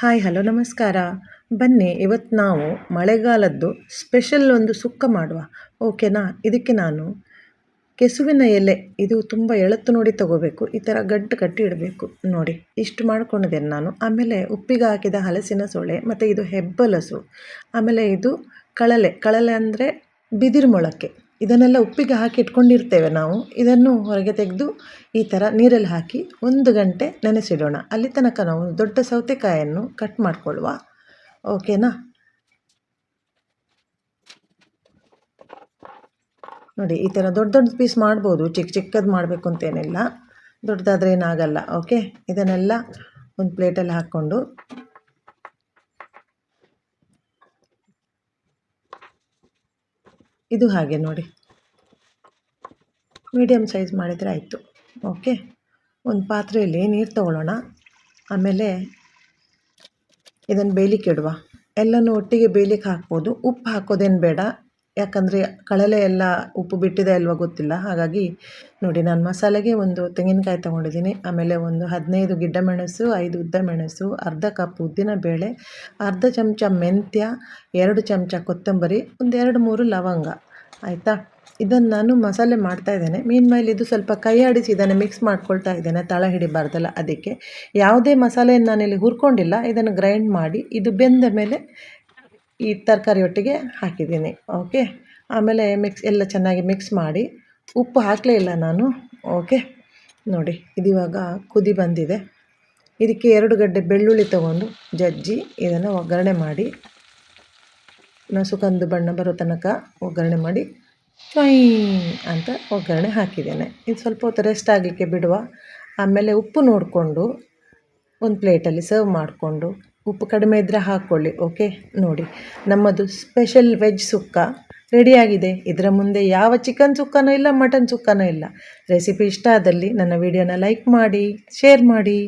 Hi, hello, ನಮಸ್ಕಾರ. ಬನ್ನಿ ಇವತ್ತು ನಾವು ಮಳೆಗಾಲದ್ದು ಸ್ಪೆಷಲ್ ಒಂದು ಸುಕ್ಕ ಮಾಡುವ. ಓಕೆನಾ? ಇದಕ್ಕೆ ನಾನು ಕೆಸುವಿನ ಎಲೆ, ಇದು ತುಂಬ ಎಳತ್ತು ನೋಡಿ ತಗೋಬೇಕು. ಈ ಥರ ಗಡ್ಡು ಕಟ್ಟಿ ಇಡಬೇಕು. ನೋಡಿ, ಇಷ್ಟು ಮಾಡ್ಕೊಂಡಿದ್ದೇನೆ ನಾನು. ಆಮೇಲೆ ಉಪ್ಪಿಗೆ ಹಾಕಿದ ಹಲಸಿನ ಸೊಳೆ ಮತ್ತು ಇದು ಹೆಬ್ಬಲಸು. ಆಮೇಲೆ ಇದು ಕಳಲೆ. ಕಳಲೆ ಅಂದರೆ ಬಿದಿರು ಮೊಳಕೆ. ಇದನ್ನೆಲ್ಲ ಉಪ್ಪಿಗೆ ಹಾಕಿ ಇಟ್ಕೊಂಡಿರ್ತೇವೆ ನಾವು. ಇದನ್ನು ಹೊರಗೆ ತೆಗೆದು ಈ ಥರ ನೀರಲ್ಲಿ ಹಾಕಿ ಒಂದು ಗಂಟೆ ನೆನೆಸಿಡೋಣ. ಅಲ್ಲಿ ತನಕ ನಾವು ದೊಡ್ಡ ಸೌತೆಕಾಯನ್ನು ಕಟ್ ಮಾಡಿಕೊಳ್ಳುವ. ಓಕೆನಾ? ನೋಡಿ, ಈ ಥರ ದೊಡ್ಡ ದೊಡ್ಡ ಪೀಸ್ ಮಾಡ್ಬೋದು. ಚಿಕ್ಕ ಚಿಕ್ಕದು ಮಾಡಬೇಕು ಅಂತೇನಿಲ್ಲ. ದೊಡ್ಡದಾದ್ರೆ ಏನಾಗಲ್ಲ. ಓಕೆ? ಇದನ್ನೆಲ್ಲ ಒಂದು ಪ್ಲೇಟಲ್ಲಿ ಹಾಕ್ಕೊಂಡು. ಇದು ಹಾಗೆ ನೋಡಿ. ಮೀಡಿಯಮ್ ಸೈಜ್ ಮಾಡಿದರೆ ಆಯಿತು. ಓಕೆ? ಒಂದು ಪಾತ್ರೆಯಲ್ಲಿ ನೀರು ತಗೊಳ್ಳೋಣ. ಆಮೇಲೆ ಇದನ್ನು ಬೇಯಲಿಕ್ಕೆ ಇಡುವ. ಎಲ್ಲನೂ ಒಟ್ಟಿಗೆ ಬೇಯಲಿಕ್ಕೆ ಹಾಕ್ಬೋದು. ಉಪ್ಪು ಹಾಕೋದೇನು ಬೇಡ. ಯಾಕಂದರೆ ಕಳಲೆ ಎಲ್ಲ ಉಪ್ಪು ಬಿಟ್ಟಿದೆ ಅಲ್ವ ಗೊತ್ತಿಲ್ಲ. ಹಾಗಾಗಿ ನೋಡಿ, ನಾನು ಮಸಾಲೆಗೆ ಒಂದು ತೆಂಗಿನಕಾಯಿ ತೊಗೊಂಡಿದ್ದೀನಿ. ಆಮೇಲೆ ಒಂದು ಹದಿನೈದು ಗಿಡ್ಡ ಮೆಣಸು, ಐದು ಉದ್ದ ಮೆಣಸು, ಅರ್ಧ ಕಪ್ ಉದ್ದಿನ ಬೇಳೆ, ಅರ್ಧ ಚಮಚ ಮೆಂತ್ಯ, ಎರಡು ಚಮಚ ಕೊತ್ತಂಬರಿ, ಒಂದು ಎರಡು ಮೂರು ಲವಂಗ. ಆಯಿತಾ? ಇದನ್ನು ನಾನು ಮಸಾಲೆ ಮಾಡ್ತಾ ಇದ್ದೇನೆ. ಮೀನ್ ಮೇಲೆ ಇದು ಸ್ವಲ್ಪ ಕೈ ಆಡಿಸಿ ಇದನ್ನು ಮಿಕ್ಸ್ ಮಾಡ್ಕೊಳ್ತಾ ಇದ್ದೇನೆ. ತಳ ಹಿಡಿಬಾರ್ದಲ್ಲ ಅದಕ್ಕೆ. ಯಾವುದೇ ಮಸಾಲೆಯನ್ನು ನಾನಿಲ್ಲಿ ಹುರ್ಕೊಂಡಿಲ್ಲ. ಇದನ್ನು ಗ್ರೈಂಡ್ ಮಾಡಿ ಇದು ಬೆಂದ ಮೇಲೆ ಈ ತರಕಾರಿ ಒಟ್ಟಿಗೆ ಹಾಕಿದ್ದೀನಿ. ಓಕೆ ಆಮೇಲೆ ಮಿಕ್ಸ್ ಎಲ್ಲ ಚೆನ್ನಾಗಿ ಮಿಕ್ಸ್ ಮಾಡಿ. ಉಪ್ಪು ಹಾಕಲೇ ಇಲ್ಲ ನಾನು. ಓಕೆ ನೋಡಿ ಇದಿವಾಗ ಕುದಿ ಬಂದಿದೆ. ಇದಕ್ಕೆ ಎರಡು ಗಡ್ಡೆ ಬೆಳ್ಳುಳ್ಳಿ ತಗೊಂಡು ಜಜ್ಜಿ ಇದನ್ನು ಒಗ್ಗರಣೆ ಮಾಡಿ. ನಸುಕಂದು ಬಣ್ಣ ಬರೋ ತನಕ ಒಗ್ಗರಣೆ ಮಾಡಿ ಫ್ರೈ ಅಂತ ಒಗ್ಗರಣೆ ಹಾಕಿದ್ದೇನೆ. ಇದು ಸ್ವಲ್ಪ ಹೊತ್ತು ರೆಸ್ಟ್ ಆಗಲಿಕ್ಕೆ ಬಿಡುವ. ಆಮೇಲೆ ಉಪ್ಪು ನೋಡಿಕೊಂಡು ಒಂದು ಪ್ಲೇಟಲ್ಲಿ ಸರ್ವ್ ಮಾಡಿಕೊಂಡು ಉಪ್ಪು ಕಡಿಮೆ ಇದ್ದರೆ ಹಾಕ್ಕೊಳ್ಳಿ ಓಕೆ ನೋಡಿ, ನಮ್ಮದು ಸ್ಪೆಷಲ್ ವೆಜ್ ಸುಕ್ಕ ರೆಡಿಯಾಗಿದೆ ಇದರ ಮುಂದೆ ಯಾವ ಚಿಕನ್ ಸುಕ್ಕನೂ ಇಲ್ಲ ಮಟನ್ ಸುಕ್ಕನೂ ಇಲ್ಲ. ರೆಸಿಪಿ ಇಷ್ಟ ಆದಲ್ಲಿ ನನ್ನ ವಿಡಿಯೋನ ಲೈಕ್ ಮಾಡಿ ಶೇರ್ ಮಾಡಿ.